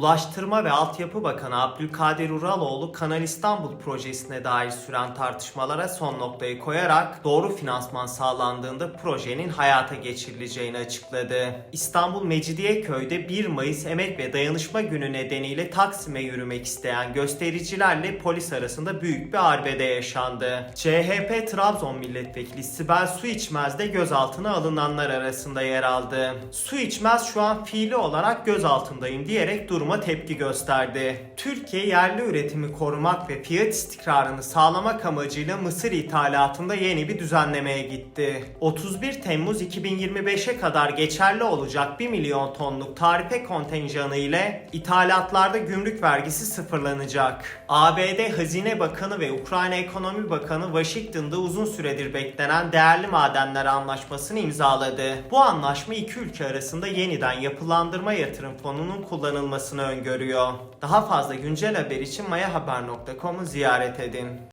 Ulaştırma ve Altyapı Bakanı Abdülkadir Uraloğlu Kanal İstanbul projesine dair süren tartışmalara son noktayı koyarak doğru finansman sağlandığında projenin hayata geçirileceğini açıkladı. İstanbul Mecidiyeköy'de 1 Mayıs Emek ve Dayanışma Günü nedeniyle Taksim'e yürümek isteyen göstericilerle polis arasında büyük bir arbede yaşandı. CHP Trabzon Milletvekili Sibel Su İçmez de gözaltına alınanlar arasında yer aldı. Su İçmez şu an fiili olarak gözaltındayım diyerek duruma tepki gösterdi. Türkiye yerli üretimi korumak ve fiyat istikrarını sağlamak amacıyla mısır ithalatında yeni bir düzenlemeye gitti. 31 Temmuz 2025'e kadar geçerli olacak 1 milyon tonluk tarife kontenjanı ile ithalatlarda gümrük vergisi sıfırlanacak. ABD Hazine Bakanı ve Ukrayna Ekonomi Bakanı Washington'da uzun süredir beklenen değerli madenler anlaşmasını imzaladı. Bu anlaşma iki ülke arasında yeniden yapılandırma yatırım fonunun kullanılmasını öngörüyor. Daha fazla güncel haber için mayahaber.com'u ziyaret edin.